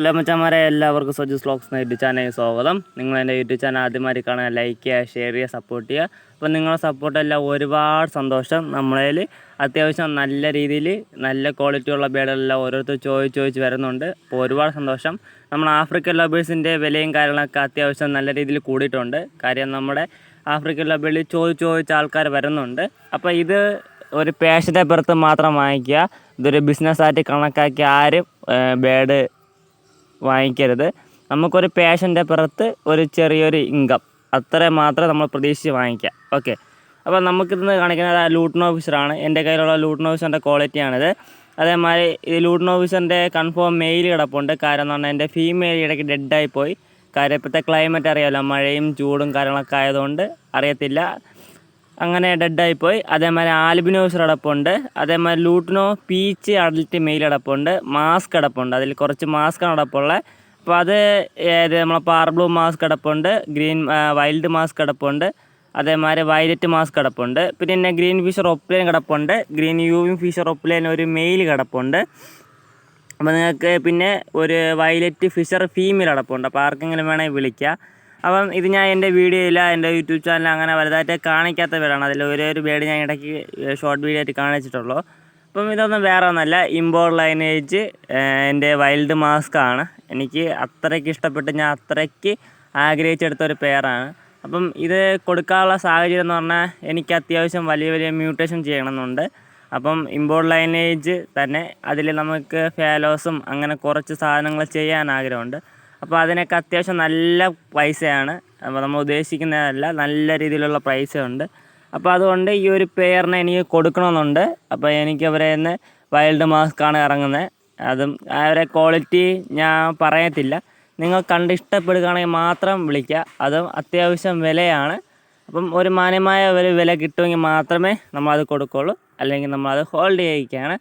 Hello മച്ചാമാരെ എല്ലാവർക്കും സജീസ് സ്ലോക്സ് എന്ന യൂട്യൂബ് ചാനലിൽ സ്വാഗതം. നിങ്ങൾ എന്റെ യൂട്യൂബ് ചാനൽ ആദ്യമായി കാണാൻ ലൈക്ക് ചെയ്യുക ഷെയർ ചെയ്യുക സപ്പോർട്ട് ചെയ്യുക. അപ്പോൾ നിങ്ങളുടെ സപ്പോർട്ടെല്ലാം ഒരുപാട് സന്തോഷം നമ്മളതിൽ അത്യാവശ്യം നല്ല രീതിയിൽ നല്ല ക്വാളിറ്റി ഉള്ള ബേഡുകളെല്ലാം ഓരോരുത്തർ ചോദിച്ച് ചോദിച്ച് വരുന്നുണ്ട്. അപ്പോൾ ഒരുപാട് സന്തോഷം. നമ്മൾ ആഫ്രിക്കൻ ലബേഴ്സിന്റെ വിലയും കാര്യങ്ങളൊക്കെ അത്യാവശ്യം നല്ല രീതിയിൽ കൂടിയിട്ടുണ്ട്. കാര്യം നമ്മുടെ ആഫ്രിക്കൻ ലബേഡിൽ ചോദിച്ച് ചോദിച്ച് ആൾക്കാർ വരുന്നുണ്ട്. അപ്പോൾ ഇത് ഒരു പേഷന്റെ പുറത്ത് മാത്രം വാങ്ങിക്കുക. ഇതൊരു ബിസിനസ്സായിട്ട് കണക്കാക്കി ആരും ബേഡ് വാങ്ങിക്കരുത്. നമുക്കൊരു പേഷന്റെ പുറത്ത് ഒരു ചെറിയൊരു ഇൻകം അത്ര മാത്രമേ നമ്മൾ പ്രതീക്ഷിച്ച് വാങ്ങിക്കുക ഓക്കെ അപ്പോൾ നമുക്കിന്ന് കാണിക്കുന്നത് ആ ലൂട്ടൺ ഓഫീസറാണ് എന്റെ കയ്യിലുള്ള ലൂട്ടൺ ഓഫീസറിന്റെ ക്വാളിറ്റിയാണിത് അതേമാതിരി ഈ ലൂട്ടൺ ഓഫീസറിന്റെ കൺഫേം മെയിൽ കിടപ്പുണ്ട്. കാരണം എന്ന് പറഞ്ഞാൽ എന്റെ ഫീമെയിൽ ഇടയ്ക്ക് ഡെഡായി പോയി. കാര്യം ഇപ്പോഴത്തെ ക്ലൈമറ്റ് അറിയാമല്ലോ മഴയും ചൂടും കാര്യങ്ങളൊക്കെ ആയതുകൊണ്ട് അറിയത്തില്ല. അങ്ങനെ ഡെഡായി പോയി അതേമാതിരി ആൽബിനോസ് അടപ്പുണ്ട് അതേമാതിരി ലൂട്ടിനോ പീച്ച് അഡൽറ്റ് മെയിൽ അടപ്പുണ്ട് മാസ്ക് അടപ്പുണ്ട്. അതിൽ കുറച്ച് മാസ്ക് അടപ്പുള്ളത് അപ്പോൾ അത് ഏത് നമ്മളെ പാർബ്ലൂ മാസ്ക് അടപ്പുണ്ട്. ഗ്രീൻ വൈൽഡ് മാസ്ക് അടപ്പുണ്ട്. അതേമാതിരി വയലറ്റ് മാസ്ക് കിടപ്പുണ്ട് പിന്നെ ഗ്രീൻ ഫിഷർ ഒപ്ലൈൻ കിടപ്പുണ്ട്. ഗ്രീൻ യൂവിൻ ഫിഷർ ഒപ്ലൈൻ ഒരു മെയിൽ കിടപ്പുണ്ട്. അപ്പോൾ നിങ്ങൾക്ക് പിന്നെ ഒരു വയലറ്റ് ഫിഷർ ഫീമെയിൽ അടപ്പുണ്ട്. അപ്പോൾ ആർക്കെങ്കിലും വേണമെങ്കിൽ വിളിക്കുക അപ്പം ഇത് ഞാൻ എന്റെ വീഡിയോയില്ല എന്റെ യൂട്യൂബ് ചാനൽ അങ്ങനെ വലുതായിട്ട് കാണിക്കാത്ത പേരാണ് അതിൽ ഒരേ ഒരു പേര് ഞാൻ ഇടയ്ക്ക് ഷോർട്ട് വീഡിയോ ആയിട്ട് കാണിച്ചിട്ടുള്ളൂ. അപ്പം ഇതൊന്നും വേറെ ഒന്നല്ല ഇമ്പോർ ലൈനേജ് എന്റെ വൈൽഡ് മാസ്ക് ആണ്. എനിക്ക് അത്രയ്ക്ക് ഇഷ്ടപ്പെട്ട് ഞാൻ അത്രയ്ക്ക് ആഗ്രഹിച്ചെടുത്ത ഒരു പേരാണ് അപ്പം ഇത് കൊടുക്കാനുള്ള സാഹചര്യം എന്ന് പറഞ്ഞാൽ എനിക്ക് അത്യാവശ്യം വലിയ വലിയ മ്യൂട്ടേഷൻ ചെയ്യണമെന്നുണ്ട്. അപ്പം ഇമ്പോർട്ട് ലൈനേജ് തന്നെ അതിൽ നമുക്ക് ഫാലോസും അങ്ങനെ കുറച്ച് സാധനങ്ങൾ ചെയ്യാൻ ആഗ്രഹമുണ്ട്. അപ്പോൾ അതിനൊക്കെ അത്യാവശ്യം നല്ല പൈസയാണ്. അപ്പോൾ നമ്മൾ ഉദ്ദേശിക്കുന്നതല്ല നല്ല രീതിയിലുള്ള പൈസ ഉണ്ട് അപ്പോൾ അതുകൊണ്ട് ഈ ഒരു പെയറിനെ എനിക്ക് കൊടുക്കണമെന്നുണ്ട്. അപ്പോൾ എനിക്ക് അവരെ നിന്ന് വൈൽഡ് മാസ്ക്കാണ് ഇറങ്ങുന്നത്. അതും അവരെ ക്വാളിറ്റി ഞാൻ പറയത്തില്ല. നിങ്ങൾ കണ്ട് ഇഷ്ടപ്പെടുകയാണെങ്കിൽ മാത്രം വിളിക്കുക. അതും അത്യാവശ്യം വിലയാണ്. അപ്പം ഒരു മാന്യമായ ഒരു വില കിട്ടുമെങ്കിൽ മാത്രമേ നമ്മൾ അത് കൊടുക്കുകയുള്ളൂ. അല്ലെങ്കിൽ നമ്മൾ അത് ഹോൾഡ് ചെയ്യിക്കുകയാണ്.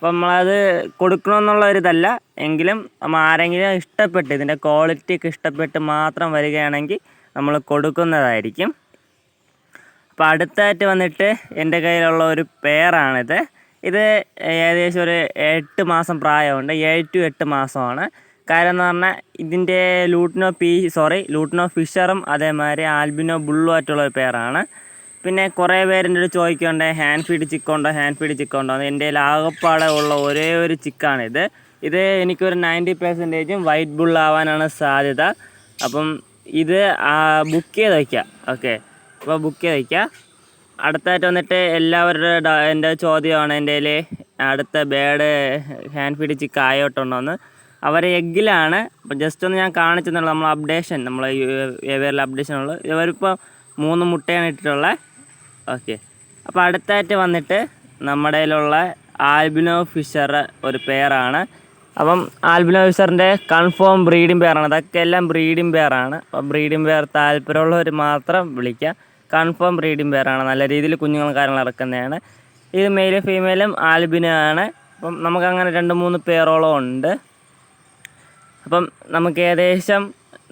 അപ്പം നമ്മളത് കൊടുക്കണമെന്നുള്ള ഒരിതല്ല എങ്കിലും നമ്മൾ ആരെങ്കിലും ഇഷ്ടപ്പെട്ട് ഇതിന്റെ ക്വാളിറ്റിയൊക്കെ ഇഷ്ടപ്പെട്ട് മാത്രം വരികയാണെങ്കിൽ നമ്മൾ കൊടുക്കുന്നതായിരിക്കും. അപ്പോൾ അടുത്തായിട്ട് വന്നിട്ട് എന്റെ കയ്യിലുള്ള ഒരു പെയറാണിത് ഇത് ഏകദേശം ഒരു എട്ട് മാസം പ്രായമുണ്ട്. ഏഴ് ടു എട്ട് മാസമാണ്. കാര്യം എന്ന് പറഞ്ഞാൽ ഇതിന്റെ ലൂട്ടിനോ പി സോറി ലൂട്ടിനോ ഫിഷറും അതേമാതിരി ആൽബിനോ ബുള്ളുമായിട്ടുള്ള ഒരു പെയറാണ് പിന്നെ കുറേ പേരെന്റെ അടുത്ത് ചോദിക്കുന്നുണ്ട് ഹാൻഡ് ഫീഡ് ചിക്കുണ്ടോ ഹാൻഡ് ഫീഡ് ചിക്കുണ്ടോ എന്റെ ആകപ്പാടെ ഉള്ള ഒരേ ഒരു ചിക്കാണിത് ഇത്. എനിക്കൊരു നയന്റി പെർസെന്റേജും വൈറ്റ് ബുൾ ആവാനാണ് സാധ്യത. അപ്പം ഇത് ബുക്ക് ചെയ്ത് വയ്ക്കുക ഓക്കെ അപ്പോൾ ബുക്ക് ചെയ്ത് വയ്ക്കുക അടുത്തായിട്ട് വന്നിട്ട് എല്ലാവരുടെ എന്റെ ചോദ്യമാണ് എന്റെ അടുത്ത ബേഡ് ഹാൻഡ് ഫീഡ് ചിക്ക് ആയോട്ടുണ്ടോയെന്ന് അവർ എഗ്ഗിലാണ്. ജസ്റ്റ് ഒന്ന് ഞാൻ കാണിച്ചെന്നുള്ളൂ നമ്മൾ അപ്ഡേഷൻ നമ്മൾ വേറെ അപ്ഡേഷൻ ഉള്ളത്. ഇവരിപ്പോൾ മൂന്ന് മുട്ടയാണ് ഇട്ടിട്ടുള്ളത്. ഓക്കെ. അപ്പോൾ അടുത്തായിട്ട് വന്നിട്ട് നമ്മുടെ കയ്യിലുള്ള ആൽബിനോ ഫിഷർ ഒരു പെയറാണ് അപ്പം ആൽബിനോ ഫിഷറിന്റെ കൺഫേം ബ്രീഡിംഗ് പെയറാണ് അതൊക്കെ എല്ലാം ബ്രീഡിംഗ് പെയറാണ് അപ്പം ബ്രീഡിംഗ് പെയർ താല്പര്യമുള്ളവർ മാത്രം വിളിക്കുക. കൺഫേം ബ്രീഡിംഗ് പെയറാണ് നല്ല രീതിയിൽ കുഞ്ഞുങ്ങളും കാര്യങ്ങൾ ഇറക്കുന്നതാണ്. ഇത് മെയിലും ഫീമെയിലും ആൽബിനോ ആണ്. അപ്പം നമുക്കങ്ങനെ രണ്ട് മൂന്ന് പേരോളം ഉണ്ട്. അപ്പം നമുക്ക് ഏകദേശം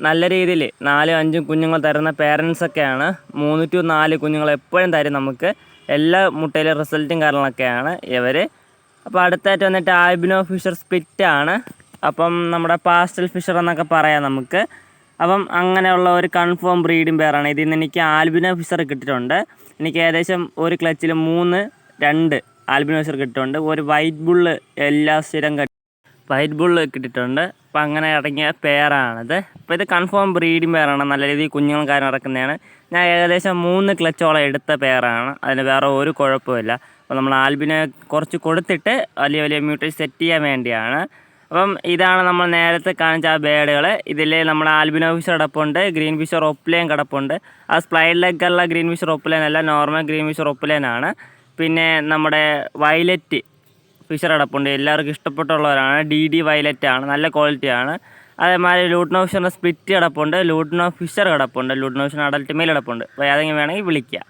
നല്ല രീതിയിൽ നാലും അഞ്ചും കുഞ്ഞുങ്ങൾ തരുന്ന പേരൻസൊക്കെയാണ് മൂന്ന് ടു നാല് കുഞ്ഞുങ്ങൾ എപ്പോഴും തരും നമുക്ക്. എല്ലാ മുട്ടയിലെ റിസൾട്ടും കാര്യങ്ങളൊക്കെയാണ് ഇവർ അപ്പോൾ അടുത്തായിട്ട് വന്നിട്ട് ആൽബിനോ ഫിഷർ സ്പ്ലിറ്റ് ആണ്. അപ്പം നമ്മുടെ പാസ്റ്റൽ ഫിഷർ എന്നൊക്കെ പറയാം നമുക്ക്. അപ്പം അങ്ങനെയുള്ള ഒരു കൺഫേം ബ്രീഡിംഗ് പേരാണ്. ഇതിൽ നിന്ന് എനിക്ക് ആൽബിനോ ഫിഷർ കിട്ടിയിട്ടുണ്ട്. എനിക്ക് ഏകദേശം ഒരു ക്ലച്ചിൽ മൂന്ന് രണ്ട് ആൽബിനോ ഫിഷർ കിട്ടിയിട്ടുണ്ട്. ഒരു വൈറ്റ് ബുള്ള് എല്ലാ സ്ഥിരം വൈറ്റ് ബുള്ള് കിട്ടിയിട്ടുണ്ട്. അപ്പോൾ അങ്ങനെ ഇറങ്ങിയ പെയറാണിത് അപ്പോൾ ഇത് കൺഫേം ബ്രീഡിംഗ് പെയറാണ് നല്ല രീതിയിൽ കുഞ്ഞുങ്ങൾ കാര്യം ഇറക്കുന്നതാണ് ഞാൻ ഏകദേശം മൂന്ന് ക്ലച്ചോളം എടുത്ത പെയറാണ് അതിന് വേറെ ഒരു കുഴപ്പമില്ല അപ്പോൾ നമ്മൾ ആൽബിനെ കുറച്ച് കൊടുത്തിട്ട് വലിയ വലിയ മ്യൂട്ടേജ് സെറ്റ് ചെയ്യാൻ വേണ്ടിയാണ്. അപ്പം ഇതാണ് നമ്മൾ നേരത്തെ കാണിച്ച ആ ബേഡുകൾ. ഇതിൽ നമ്മൾ ആൽബിനോ ഫിഷർ കിടപ്പുണ്ട് ഗ്രീൻ ഫിഷർ ഒപ്ലൈൻ കിടപ്പുണ്ട്. ആ സ്പ്ലൈഡ് ലെഗുള്ള ഗ്രീൻ ഫിഷർ ഒപ്ലൈൻ അല്ല നോർമൽ ഗ്രീൻ ഫിഷർ ഒപ്ലൈൻ ആണ്. പിന്നെ നമ്മുടെ വയലറ്റ് ഫിഷർ അടപ്പുണ്ട്. എല്ലാവർക്കും ഇഷ്ടപ്പെട്ടുള്ളവരാണ്. ഡി ഡി വയലറ്റ് ആണ്. നല്ല ക്വാളിറ്റിയാണ് അതേമാതിരി ലൂട്ടിനോ ഫിഷറിന്റെ സ്പിറ്റ് കിടപ്പുണ്ട് ലൂട്ടിനോ ഫിഷർ കിടപ്പുണ്ട് ലൂട്ടിനോ ഫിഷറിന്റെ അഡൽട്ട് മെയിൽ കിടപ്പുണ്ട് അപ്പോൾ ഏതെങ്കിലും വേണമെങ്കിൽ വിളിക്കുക